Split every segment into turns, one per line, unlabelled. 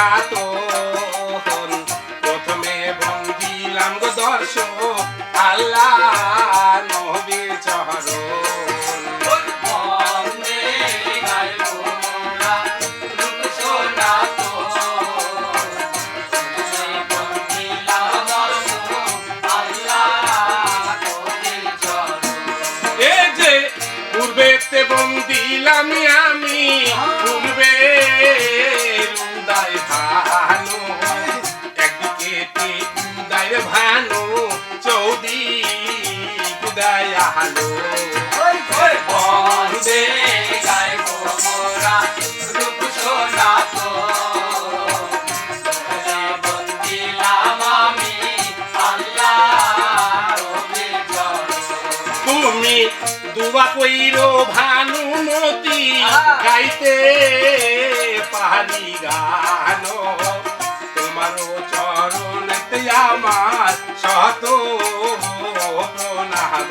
কাতন প্রথমে বন্দিলাম গো দর্শক আল্লাহ নবীর চরণ। তবা কইর ভানুমতি গাইতে পারি গান। তোমার চরণ আমার শত প্রণাম।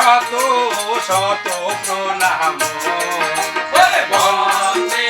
শত শত প্রণাম
বন্দে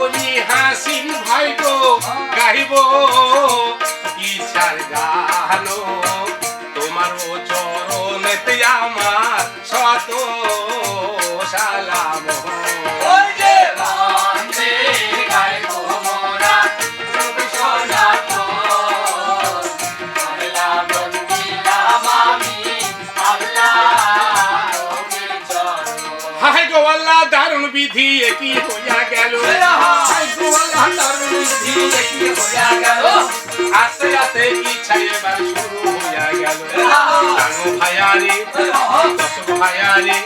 করি হাসিন ভাই গো গাইব। ইচ্ছার গানো তোমার চরণেতে আমার বিধি একই হইয়া গেল। বিধি একই হইয়া গেল। আস্তে আস্তে ইচ্ছা এবার শুরু হইয়া গেল। জানো ভাইয়ারে দশক ভাইয়ারে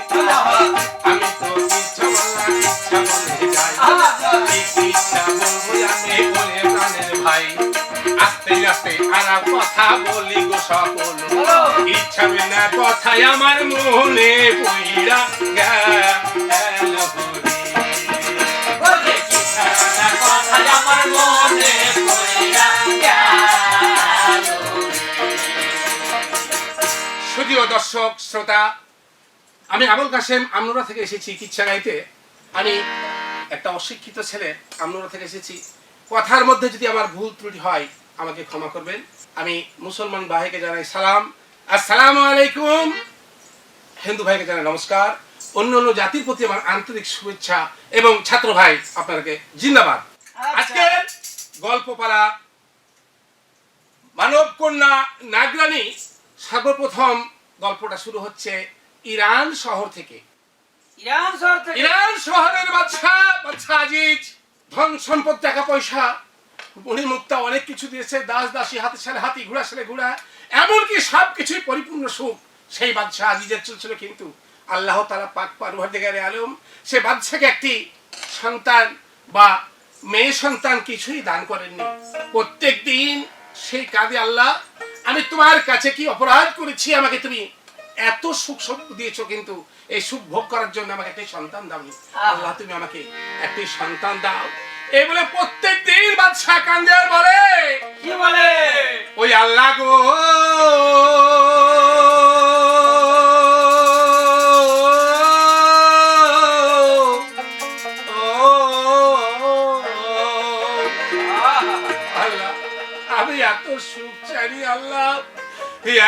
আমি তো ইচ্ছা বললাম ইচ্ছা বলে যাই। ইচ্ছা বলব আমি বলে প্রাণের ভাই। আস্তে আস্তে আর কথা বলি গো সকল। ইচ্ছা বিনা কথাই আমার মনে পইরা গেল। দর্শক, শ্রোতা, আমি আবুল কাসেম আমনুরা থেকে এসেছি গাইতে। আমি একটা অশিক্ষিত ছেলে আমনুরা থেকে এসেছি। কথার মধ্যে যদি আমার ভুল ত্রুটি হয়, আমাকে ক্ষমা করবেন। আমি মুসলমান ভাইকে জানাই সালাম। আসসালামু আলাইকুম। হিন্দু ভাইকে জানাই নমস্কার। অন্য অন্য জাতির প্রতি আমার আন্তরিক শুভেচ্ছা এবং ছাত্র ভাই আপনাকে জিন্দাবাদ। আজকের গল্প পালা মানব কন্যা নাগরানি সর্বপ্রথম গল্পটা শুরু হচ্ছে ইরান শহর থেকে।
ইরান শহর থেকে?
ইরান শহরের বাদশা বাদশা আজিজ ধন সম্পদ টাকা পয়সা। মণি মুক্তা অনেক কিছু দিয়েছে দাস দাসী হাতে সালে হাতি ঘোড়া সালে ঘোড়া। এমনকি সব কিছুই পরিপূর্ণ সুখ। সেই বাদশা আজিজের চলছিল কিন্তু আল্লাহ তালা পাক দিগারে আলম। সে বাদশাকে একটি সন্তান বা মেয়ে সন্তান কিছুই দান করেননি। প্রত্যেক দিন সেই কাঁদে আল্লাহ আমি তোমার কাছে কি অপরাধ করেছি? আমাকে তুমি এত সুখ সুখ দিয়েছ কিন্তু এই সুখ ভোগ করার জন্য আমাকে একটি সন্তান দাও আল্লাহ তুমি আমাকে একটি সন্তান দাও। এই বলে প্রত্যেক দিন বাদশাহ কান্দে আর বলে
কি বলে?
ওই আল্লাহ গো সুখ জানি আল্লাহ।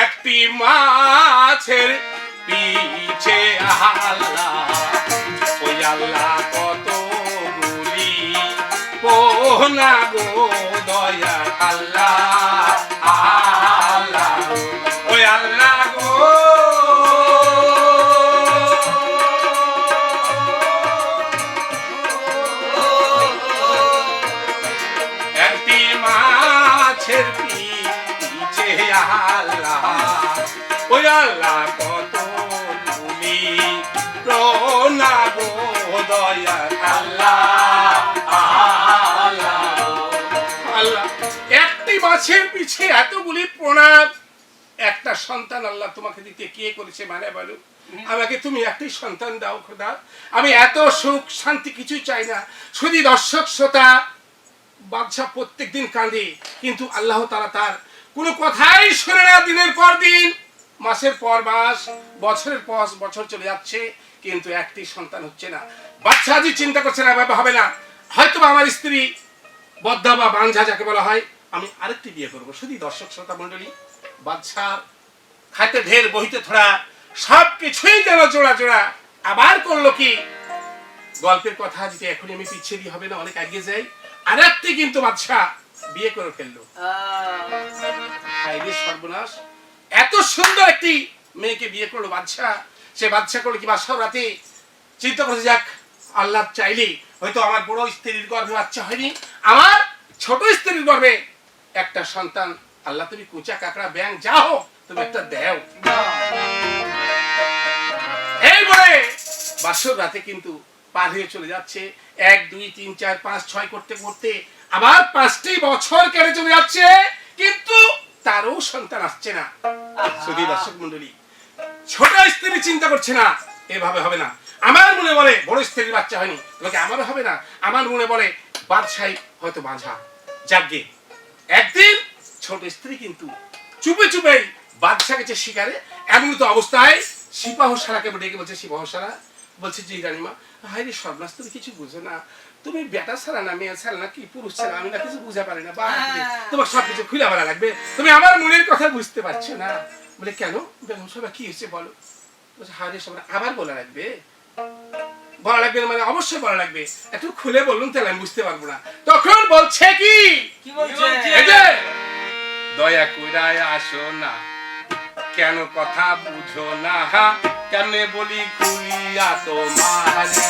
একটি মাছের পিছে আল্লাহ। ওই আল্লাহ কত গুলি পোনা গো দয়া আল্লাহ। মাছের পিছে এতগুলি প্রণাম। একটা সন্তান আল্লাহ তোমাকে দিতে কে করেছে মানে বলো? আমাকে তুমি একটি সন্তান দাও খোদা। আমি এত সুখ, শান্তি কিছুই চাই না। শুধু দর্শক, শ্রোতা বাদশাহ প্রত্যেক দিন কাঁদে, কিন্তু আল্লাহ তারা তার কোনো কথাই শোনে না দিনের পর দিন। মাসের পর মাস, বছরের পর বছর চলে যাচ্ছে, কিন্তু একটি সন্তান হচ্ছে না। বাচ্চা চিন্তা করছে না বাবা হবে না। হয়তো আমার স্ত্রী বদ্ধা বা বাঞ্ঝা যাকে বলা হয় আমি আরেকটি বিয়ে করব। শুধু দর্শক শ্রোতা মন্ডলী বাদশার খাইতে ঢের, বহিতে থোড়া সব কিছুই যেন জোড়া জোড়া। আবার করল কি? গল্পের কথা যদি এখনই আমি পিছিয়ে দিয়ে হবে না? অনেক এগিয়ে যাই। আর একটি কিন্তু বাদশাহ বিয়ে করে ফেলল। সর্বনাশ। এত সুন্দর একটি মেয়েকে বিয়ে করল বাদশাহ। সে বাদশাহ করল কি, বাদশাহ রাতে চিন্তা করতে যাক, আল্লাহ চাইলে হয়তো আমার বড় স্ত্রীর গর্ভে বাচ্চা হয়নি। আমার ছোট স্ত্রীর গর্ভে একটা সন্তান, আল্লাহ তুমি কুচা কাকড়া ব্যাং যা হোক, তুমি একটা দেও। এই বাসর রাতে কিন্তু পার হয়ে চলে যাচ্ছে। এক, দুই, তিন, চার, পাঁচ, ছয় করতে করতে আবার পাঁচটি বছর কেটে চলে যাচ্ছে, কিন্তু তারও সন্তান আসছে না। শুধু দর্শক মন্ডলী ছোট স্ত্রী চিন্তা করছে না, এভাবে হবে না। আমার মনে বলে, বড় স্ত্রীর বাচ্চা হয়নি, তোমাকে আমারও হবে না। আমার মনে বলে, বাদশাহী হয়তো বাঁধা। যাগ্গে একদিন ছোট স্ত্রী কিন্তু চুপে চুপে বাদশাহ গেছে শিকারে এমন তো অবস্থায় সিপাহ সারাকে ডেকে বলছে সিপাহ সারা বলছে জি রানীমা। হাই রে সর্বনাশ তুমি কিছু বুঝো না। তুমি বেটা ছাড়া না মেয়ে ছাড়া না কি পুরুষ ছাড়া? আমি না কিছু বুঝা পারি না বা তোমার সব কিছু খুলে বলা লাগবে। তুমি আমার মনের কথা বুঝতে পারছ না। বলে কেন? বেগম সাহেব কি হয়েছে বলো? বলছে হারে সব আবার বলা লাগবে? বলা লাগবে না মানে অবশ্যই বলা লাগবে। একটু খুলে বলুন তাহলে আমি বুঝতে পারব না। তখন বলছে কি? দয়া কইরায় আসো না। কেন কথা বুঝো না? হা কেমনে বলি খুলিয়া তোমারে?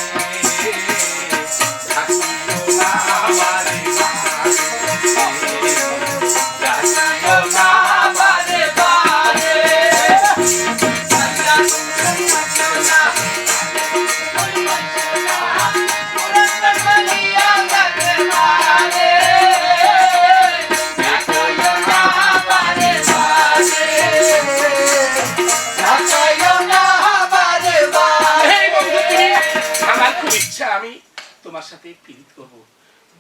ইচ্ছা আমি তোমার সাথে পীড়িত করব।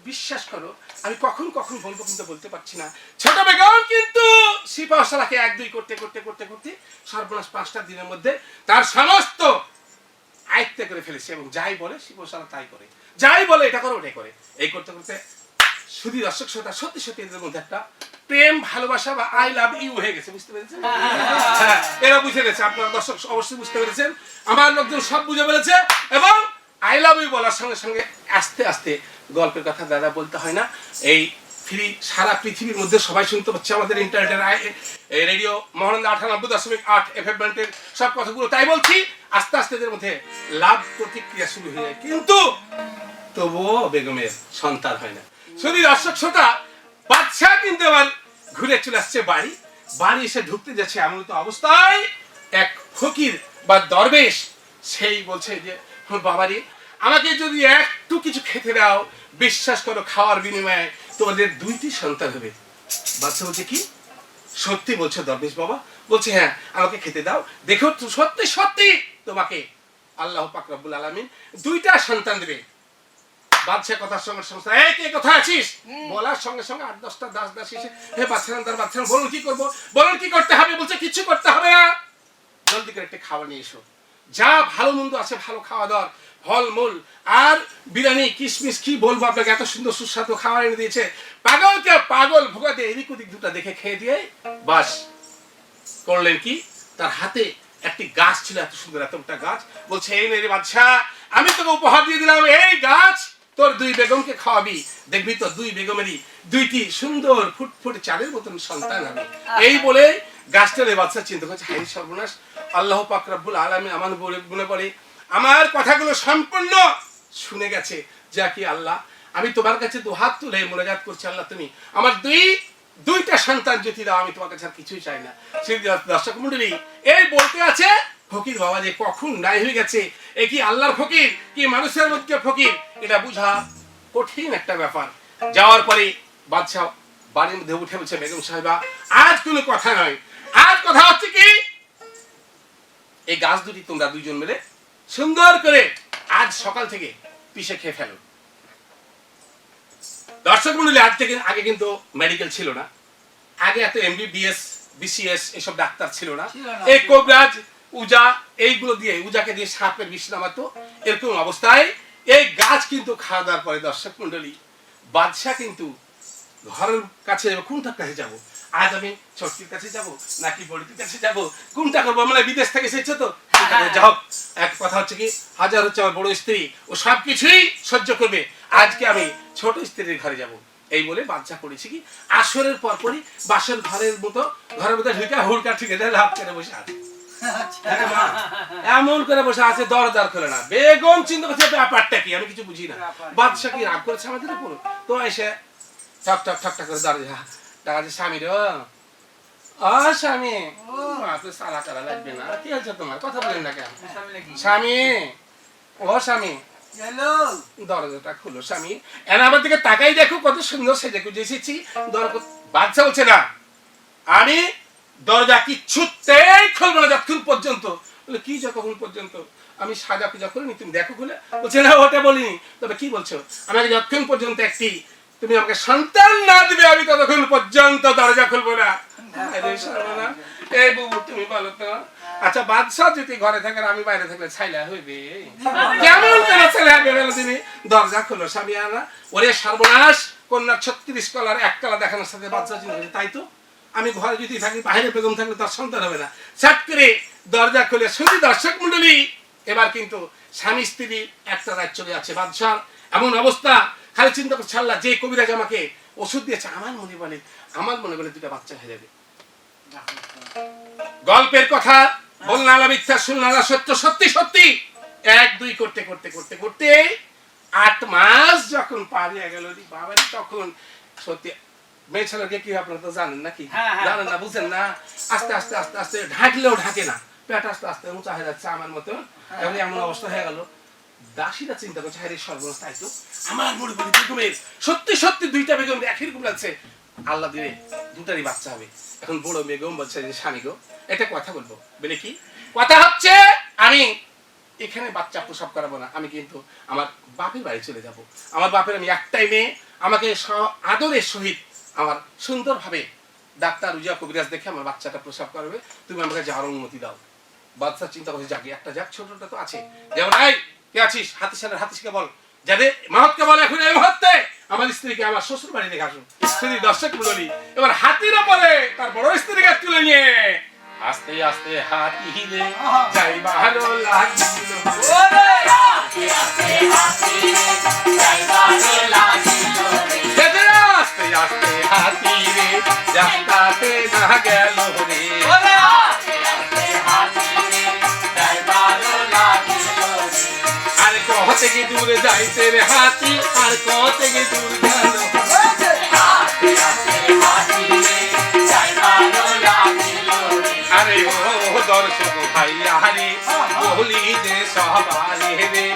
বিশ্বাস করো আমি কখন কখন বলব কিন্তু বলতে পারছি না। ছোট বেগম কিন্তু সিপাহসালাকে এক দুই করতে করতে করতে করতে সর্বনাশ পাঁচটা দিনের মধ্যে তার সমস্ত আয়ত্তে করে ফেলেছে এবং যাই বলে শিবসালা তাই করে। যাই বলে এটা করে ওটাই করে। এই করতে করতে শুধু দর্শক শ্রোতা সত্যি সত্যি এদের মধ্যে একটা প্রেম ভালোবাসা বা আই লাভ ইউ হয়ে গেছে বুঝতে পেরেছেন? হ্যাঁ, এরা বুঝে গেছে আপনারা দর্শক অবশ্যই বুঝতে পেরেছেন। আমার লোকজন সব বুঝে পেরেছে এবং আই লাভ ইউ বলার সঙ্গে সঙ্গে আস্তে আস্তে গল্পের কথা দাদা বলতে হয় না। এই ফ্রি সারা পৃথিবীর মধ্যে সবাই শুনতে পাচ্ছে আমাদের ইন্টারনেটের রেডিও মহানন্দা আঠানব্বই দশমিক আট এফ এফ ব্যান্ডের সব কথাগুলো। তাই বলছি, আস্তে আস্তে এদের মধ্যে লাভ প্রতিক্রিয়া শুরু হয়ে যায়। কিন্তু তবুও বেগমের সন্তান হয় না। শুধু দর্শক শ্রোতা বাচ্চা কিন্তু আবার ঘুরে চলে আসছে বাড়ি। বাড়ি এসে ঢুকতে যাচ্ছে এমন তো অবস্থায়, এক ফকির বা দরবেশ, সেই বলছে যে "আমার বাবারে আমাকে যদি একটু কিছু খেতে দাও বিশ্বাস করো খাওয়ার বিনিময়ে তোমাদের দুইটি সন্তান হবে। বাচ্চা বলছে কি? সত্যি বলছে দরবেশ বাবা। বলছে হ্যাঁ আমাকে খেতে দাও। দেখো সত্যি সত্যি তোমাকে আল্লাহ পাক রব্বুল আলামিন দুইটা সন্তান দেবে। বাদশাহ কথার সঙ্গে সঙ্গে এই কে কোথায় আছিস? বলার সঙ্গে সঙ্গে আট দশটা দাস দাস এসে হে বাচ্চা তার বাচ্চা বলুন কি করব? বলুন কি করতে হবে? বলছে কিছু করতে হবে না। জলদি করে একটা খাবার নিয়ে এসো। যা ভালো মন্দ আছে ভালো খাওয়া দাওয়ার ফল মূল আর বিরিয়ানি কিশমিশ কি বলব আপনাকে এত সুন্দর সুস্বাদু খাবার এনে দিয়েছে। পাগলকে পাগল ভোগা দিয়ে এদিক ওদিক দুটা দেখে খেয়ে দিয়ে বাস করলেন কি? তার হাতে একটি গাছ ছিল এত সুন্দর এত একটা গাছ। বলছে এই মেরে বাদশাহ আমি তোকে উপহার দিয়ে দিলাম এই গাছ তোর দুই বেগমকে খাওয়াবি। দেখবি তোর দুই বেগমেরই দুইটি সুন্দর ফুটফুটে চালের মতন সন্তান হবে। এই বলে গাছটার বাচ্চা চিন্তা করছে হাই সর্বনাশ। আল্লাহ পাক রব্বুল আলামিন আমার বলে গুনে বলে, আমার কথাগুলো সম্পূর্ণ শুনে গেছে, যা কি আল্লাহ। আমি তোমার কাছে দু হাত তুলে মোনাজাত করছি, আল্লাহ, তুমি আমার দুই দুইটা সন্তান যদি দাও, আমি তোমার কাছে আর কিছুই চাই না। সেই দর্শক মন্ডলী, এই বলতে আছে, ফকির বাবা যে কখন নাই হয়ে গেছে, এ কি আল্লাহর ফকির, কি মানুষের মধ্যে ফকির? এটা বুঝা কঠিন একটা ব্যাপার। যাওয়ার পরে বাদশাহ বাড়ির মধ্যে উঠে বলছে, বেগম সাহেবা, আজ কোনো কথা নয়। আজ কথা হচ্ছে কি? এই গাছ দুটি তোমরা দুইজন মিলে সুন্দর করে আজ সকাল থেকে পিষে খেয়ে ফেলো। দর্শক মন্ডলী আজ থেকে আগে কিন্তু মেডিকেল ছিল না। আগে এত এমবিবিএস বিসিএস এসব ডাক্তার ছিল না। এই কোবরাজ উজা এইগুলো দিয়ে উজাকে দিয়ে সাপের বিষ নামাতো। এরকম অবস্থায় এই গাছ কিন্তু খাওয়া দাওয়ার পরে দর্শক মন্ডলী বাদশাহ কিন্তু ঘরের কাছে যাব কোনটার কাছে যাব। আজ আমি ছোটকির কাছে যাব নাকি বড়ির কাছে যাব? কোনটা করব মানে বিদেশ থেকে এসেছে তো? যাও। এক কথা হচ্ছে কি হাজার হচ্ছে আমার বড় স্ত্রী ও সব কিছুই সহ্য করবে। আজকে আমি ছোট স্ত্রীর ঘরে যাব। এই বলে বাচ্চা করেছি কি আসরের পরপরই বাসর ঘরের মতো ঘরের মধ্যে ঢুকে হুড়কা ঠিকে দেয় লাভ করে বসে আছে। মা, এমন করে বসে আছে দরজার খোলে না। বেগম চিন্তা করছে ব্যাপারটা কি? আমি কিছু বুঝি না। বাদশা কি রাগ করেছে আমাদের উপর? তো এসে ঠক ঠক ঠক করে দরজা যে স্বামী রে। ও স্বামী। আপনি সালা টালা লাগবে না। কি হয়েছে তোমার? কথা বলেন না কেন?
স্বামী
ও স্বামী। দরজাটা খুলো স্বামী। এর আমার দিকে তাকাই দেখো কত সুন্দর সেজে গুজে এসেছি। দরজা বাচ্চা বলছে না। আমি দরজা কিচ্ছুতেই খুলবো না যতক্ষণ পর্যন্ত। বলে কি যতক্ষণ পর্যন্ত? আমি সাজা পূজা করিনি তুমি দেখো খুলে। বলছে না ওটা বলিনি। তবে কি বলছো? আমাকে যতক্ষণ পর্যন্ত একটি তুমি আমাকে সন্তান না দিবে আমি ততক্ষণ পর্যন্ত দরজা খুলবো না। এই বুবু তুমি বলো তো। আচ্ছা বাদশাহ যদি ঘরে থাকে আমি বাইরে থাকলে ছাইলা হইবে? কেমন করে ছেলে হবে বলো তুমি। দরজা খোলো স্বামী আনা ওরে সর্বনাশ কন্যা ছত্রিশ কলার এক কলা দেখানোর সাথে চিন্তা তাই তো? আমি ঘরে যদি থাকি বাইরে বেগম থাকলে তার সন্তান হবে না। ছাট করে দরজা খুলে শুধু দর্শক মন্ডলী এবার কিন্তু স্বামী স্ত্রী একটা রাত চলে আছে বাদশাহ। এমন অবস্থা খালি চিন্তা করছে আল্লাহ যে কবিরাজ আমাকে ওষুধ দিয়েছে আমার মনে বলে আমার মনে বলে দুটা বাচ্চা হয়ে যাবে। গল্পের কথা বলনালা মিথ্যা শুননালা সত্য সত্যি সত্যি। এক দুই করতে করতে করতে করতে আট মাস যখন পার হয়ে গেল রে বাবারি তখন সত্যি মেয়ে ছেলেকে কি আপনারা তো জানেন নাকি?
হ্যাঁ, হ্যাঁ।
জানেন না বুঝেন না। আস্তে আস্তে আস্তে আস্তে ঢাকলেও ঢাকে না। পেট আস্তে আস্তে উঁচা হয়ে যাচ্ছে আমার মতো এখন এমন অবস্থা হয়ে গেল। দাসীরা চিন্তা করছে হ্যাঁ রে সর্বনাশ, তাই তো? আমার মনে বলি বেগমের সত্যি সত্যি দুইটা বেগম একই রকম লাগছে, আল্লাহ দিলে দুটারই বাচ্চা হবে। এখন বড় বেগম বলছে, যে স্বামী গো, একটা কথা বলব, বলে কি? কথা হচ্ছে, আমি এখানে বাচ্চা প্রসব করাবো না, আমি কিন্তু আমার বাপের বাড়ি চলে যাব। আমার বাপের আমি একটাই মেয়ে, আমাকে আদরের সহিত আমার সুন্দরভাবে ডাক্তার উজা কবিরাজ দেখে আমার বাচ্চাটা প্রসব করবে, তুমি আমাকে যাওয়ার অনুমতি দাও। বাচ্চা চিন্তা করছে, যাকে, একটা যাক, ছোটটা তো আছে। যেমন, এই কে আছিস? হাতি সালের হাতিসকে বল। যাদের মাহতকে বল এখন এই মুহূর্তে। আমার স্ত্রীকে আমার শ্বশুর বাড়ি দেখে আসুন। স্ত্রী দর্শক মন্ডলী এবার হাতিরা বলে তার বড় স্ত্রীকে তুলে নিয়ে। আস্তে আস্তে হাতি হিলে যাই ভালো লাগিল
ওরে!
যেতে আস্তে আস্তে হাতি রে রাস্তাতে না গেল রে। কহ থেকে দূরে যাইতে রে হাতি আর কহ থেকে দূর গেল? আরে ও দর্শক ভাই আরে বলি যে সবারে রে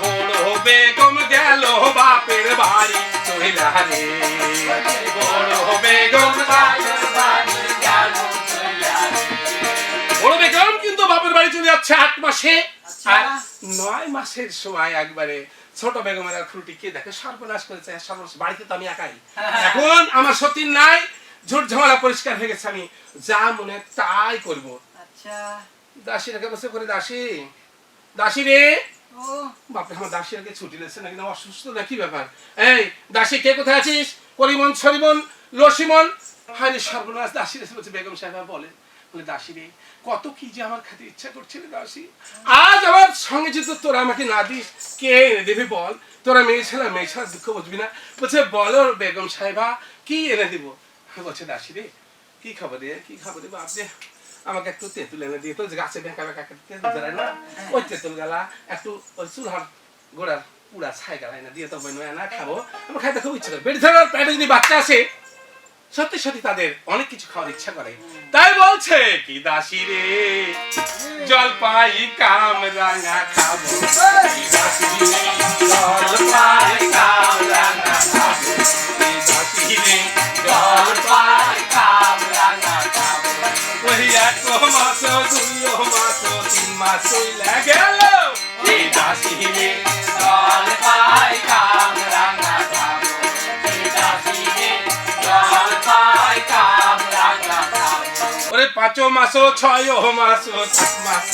বড় বেগম গেল বাপের বাড়ি চইলা রে। বড় বেগম বড় বেগম কিন্তু বাপের বাড়ি চলে যাচ্ছে আট মাসে। আর নয় মাসের সময় একবারে ছোট বেগমের খুঁটি কে দেখে? সর্বনাশ করেছে সর্বনাশ। বাড়িতে তো আমি একাই। এখন আমার সতীন নাই ঝুট ঝামেলা পরিষ্কার হয়ে গেছে আমি যা মনে তাই করব।
আচ্ছা।
দাসী রেখে বসে করে দাসী। দাসী রে। বাপরে আমার দাসী আগে ছুটি লেছে নাকি? অসুস্থ না কি ব্যাপার? এই দাসী কে কোথায় আছিস? করিমন সরিমন লসিমন? হায় সর্বনাশ দাসী রেসে বলছে বেগম সাহেবা বলেন বলে, দাসী রে, কত কি যে আমার খাতে ইচ্ছা করছিল দাসী। আজ আমার সঙ্গে যদি তোরা আমাকে না দিস, কে এনে দেবে বল? তোরা মেয়ে ছেলে, মেয়ে ছাড়া দুঃখ বুঝবি না। বলছে, বলো বেগম সাহেবা, কি এনে দিব? বলছে, দাসী রে, কি খাবার রে, কি খাবার দেবো আপনি আমাকে একটু তেঁতুল এনে দিয়ে তো গাছে বেঁকা বেঁকা তেঁতুল না, ওই তেঁতুল গালা একটু ওই চুলহার গোড়ার পুরা ছাই গালা এনে দিয়ে তো বইনো না খাব। আমার খাইতে খুব ইচ্ছা করে। বেড়ে ধরার পেটে যদি বাচ্চা আসে সত্যি সত্যি তাদের অনেক কিছু খাওয়ার ইচ্ছা করে। তাই বলছে কি দাসী রে? রে, জলপাই কাম রাঙা খাব। মাস দুই মাস তিন মাস দাসী রে? পাঁচ মাস ছয় মাস সাত মাস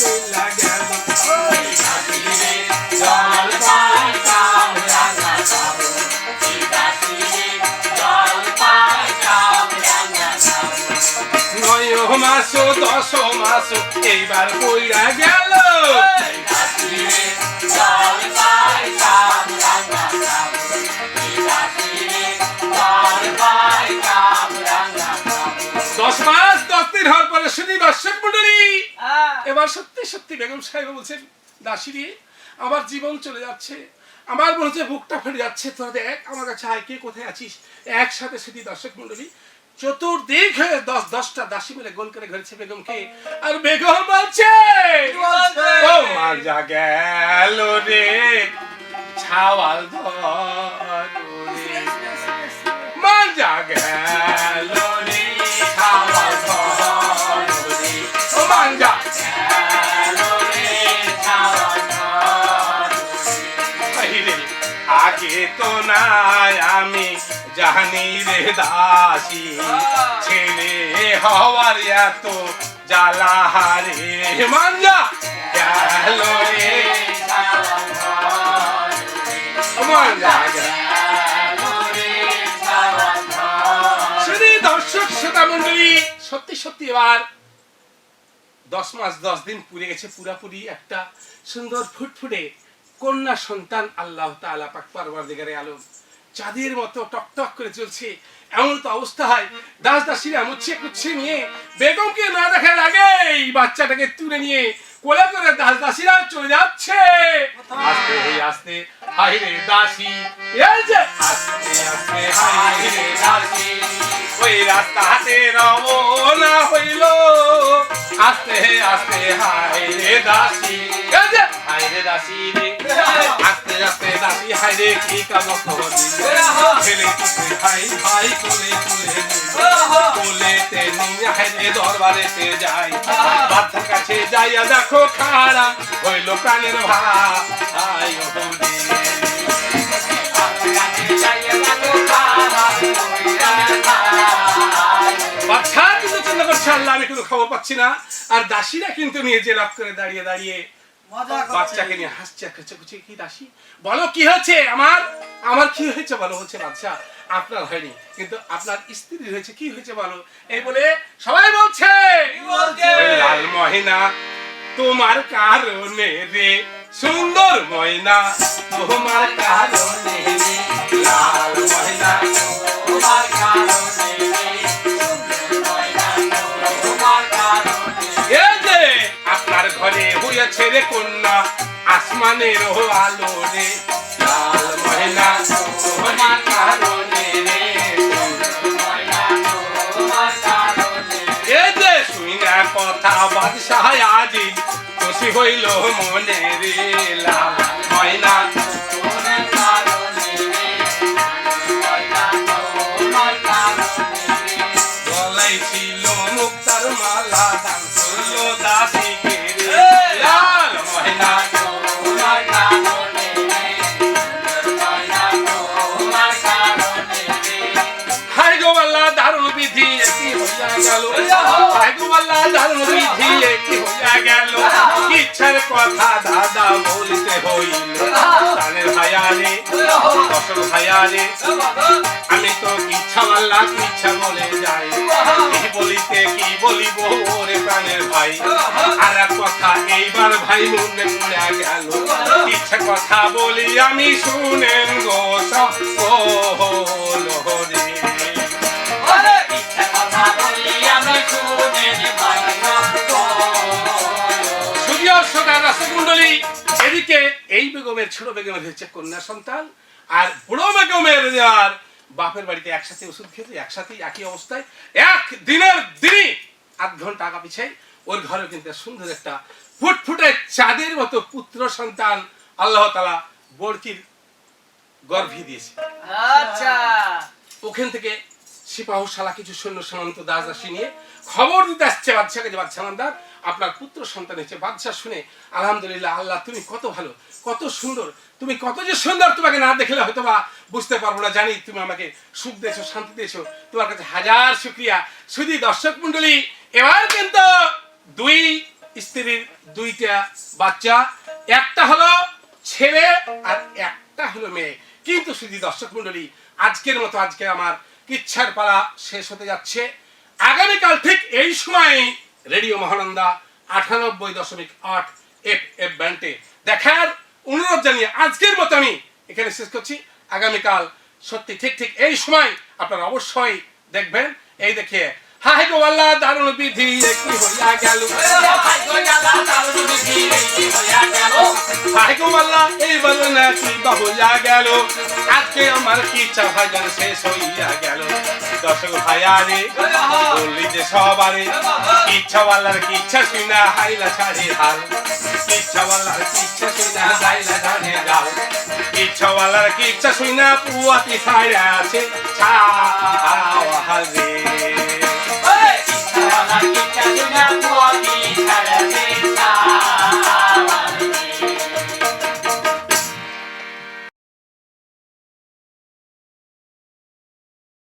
নয় দশ এইবার পইরা গেল। আমার সত্যি সত্যি বেগম সাহেব বলছেন দাসিরি আমার জীবন চলে যাচ্ছে। আমার মনে হচ্ছে বুকটা ফেটে যাচ্ছে। তোরা দেখ আমার কাছে আয় কে কোথায় আছিস? একসাথে সেটি দর্শক মন্ডলী চতুর্দিক হয়ে দশ দশটা দাসী মিলে গোল করে ঘরেছে বেগমকে। আর বেগম বলছে
কি
মাজা গেল রে ছাওয়াল ধরে মাজা গেল রে ছাওয়াল ধরে নাই আমি জানি রে দাসী। ছেলে হওয়ার এত জ্বালা রে মাঞ্জা গেল রে। মাঞ্জা দর্শক শ্রোতা মন্ডলী সত্যি সত্যি এবার দশ মাস দশ দিন পুড়ে গেছে পুরাপুরি একটা সুন্দর ফুটফুটে কন্যা সন্তান আল্লাহ তাআলা পাক পারওয়ারদিগারে আলম চাঁদের মতো টকটক করে চলছে। এমন তো অবস্থা হয়, দাস দাসীরা মুচ্ছে কুচ্ছে নিয়ে বেগমকে না দেখার আগেই বাচ্চাটাকে তুলে নিয়ে কোলে করে দাস দাসীরা চলে যাচ্ছে। আস্তে আস্তে হাই রে দাসী। এই যে, আস্তে আস্তে হাই রে দাসী। ওই রাস্তা হাতে রওনা হইল। আস্তে আস্তে হাই রে দাসী। এই যে হাই রে দাসী রে। কি কাজ করি ছেলে কি ভাই কোলে কোলে রে দরবারেতে যাই। বাচ্চার কাছে যাইয়া দেখো খাড়া প্রাণের ভাই। বাচ্চা আমি কিন্তু খবর পাচ্ছি না। আর দাসীরা কিন্তু নিয়ে লাভ করে দাঁড়িয়ে দাঁড়িয়ে বাচ্চাকে নিয়ে হাসছে খুঁজে খুঁজে কি দাসি? বলো কি হয়েছে আমার? আমার কি হয়েছে বলো হচ্ছে বাচ্চা আপনার হয়নি কিন্তু আপনার স্ত্রীর হয়েছে কি হয়েছে বলো? এই বলে সবাই বলছে লাল মহিনা তোমার কারণে রে সুন্দর ময়না তোমার কারণে রে। আসমানের আলো রে। লাল মহিনা তোমার কারণে রে। এই যে শুইনা কথা বাদশাহ আজি খুশি হইল মনে রে। লাল ময়না মুক্তার মালা, দান করল দাসীকে গেল। ইচ্ছার কথা দাদা বলতে আমি তো ইচ্ছা আল্লাহ ইচ্ছা বলে যাই। কি বলিতে কি বলিব ওরে প্রাণের ভাই। আর কথা এইবার ভাই মনে পড়ে গেল। ইচ্ছা কথা বলি আমি শুনেন গো, সব রে সুদিয়া এদিকে এই বেগমের ছোট বেগমের হচ্ছে কন্যা সন্তান আর বুড়ো বেগমের আর বাপের বাড়িতে একসাথে ওষুধ খেতে একসাথে একই অবস্থায় এক দিনের দিনই আধ ঘণ্টা আগা পিছাই ওর ঘরে কিন্তু সুন্দর একটা ফুটফুটে চাঁদের মতো পুত্র সন্তান আল্লাহ তালা বড়কির গর্ভে দিয়েছে।
আচ্ছা।
ওখান থেকে সিপাহ শালা কিছু সৈন্য সামন্ত দাস দাসী নিয়ে খবর দিতে আসছে বাদশাকে যে বাদশাহ নামদার আপনার পুত্র সন্তান হয়েছে বাদশাহ শুনে, আলহামদুলিল্লাহ, আল্লাহ, তুমি কত ভালো, কত সুন্দর, তুমি কত যে সুন্দর তোমাকে না দেখলে হয়তো বা বুঝতে পারব না। জানি তুমি আমাকে সুখ দিয়েছ, শান্তি দিয়েছ, তোমার কাছে হাজার শুক্রিয়া। শুধু দর্শক মন্ডলী এবার কিন্তু দুই স্ত্রীর দুইটা বাচ্চা, একটা হলো ছেলে আর একটা হলো মেয়ে। কিন্তু শুধু দর্শক মন্ডলী আজকের মতো আজকে আমার কিচ্ছার পালা শেষ হতে যাচ্ছে। আগামীকাল ঠিক এই সময়ে রেডিও মহানন্দা আঠানব্বই দশমিক আট এফ এফ ব্যান্ডে দেখার অনুরোধ জানিয়ে আজকের মতো আমি এখানে শেষ করছি। আগামীকাল সত্যি ঠিক ঠিক এই সময় আপনারা অবশ্যই দেখবেন। এই দেখে হাই গো আল্লাহ দারুণ বিধি, একটি হইয়া গেল। হাই গো আল্লাহ এইবার নাকি হইয়া গেল। আজকে আমার কি ইচ্ছা ভাইজান শেষ হইয়া গেল। দর্শক ভাইয়ারে, বললি যে সবারে, ইচ্ছাওয়ালার কি ইচ্ছা শুনা হাইলা ছাড়ে হাল। ইচ্ছাওয়ালার কি ইচ্ছা শুনা হাইলা ছাড়ে ডাল ইচ্ছাওয়ালার কি ইচ্ছা শুনা পুয়াতি ছাড়ে আছে ছাওয়া হাল রে। Thank you.